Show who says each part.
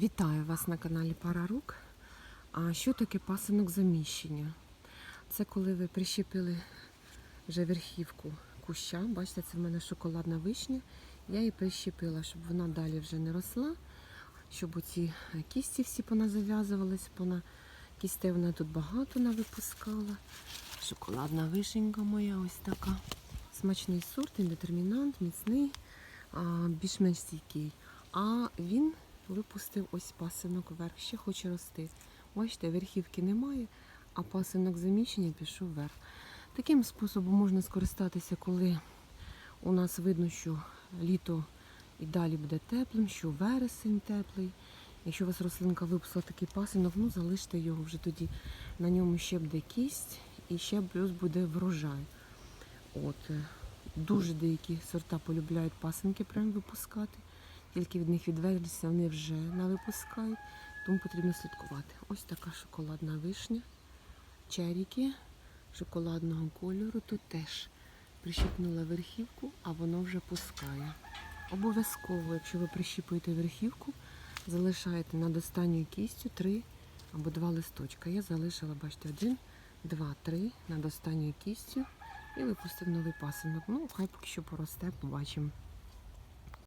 Speaker 1: Вітаю вас на каналі Пара Рук. А що таке пасинок заміщення? Це коли ви прищепили вже верхівку куща. Бачите, це в мене шоколадна вишня. Я її прищепила, щоб вона далі вже не росла, щоб оці кісті всі поназав'язувались, пона... кістей вона тут багато навипускала. Шоколадна вишенька моя ось така. Смачний сорт, індетермінант, міцний, більш-менш стійкий. А він випустив ось пасинок вверх, ще хоче рости. Бачите, верхівки немає, а пасинок заміщення пішов вверх. Таким способом можна скористатися, коли у нас видно, що літо і далі буде теплим, що вересень теплий. Якщо у вас рослинка випустила такий пасинок, ну залиште його вже тоді. На ньому ще буде кість і ще плюс буде врожай. От. е, Дуже деякі сорта полюбляють пасинки прям випускати. Тільки від них відвернешся, вони вже не випускають, тому потрібно слідкувати. Ось така шоколадна вишня, черіки шоколадного кольору. Тут теж прищипнула верхівку, а воно вже пускає. Обов'язково, якщо ви прищіпуєте верхівку, залишаєте над останньою кістю три або два листочка. Я залишила, бачите, один, два, три над останньою кістю і випустив новий пасинок. Ну, хай поки що поросте, побачимо.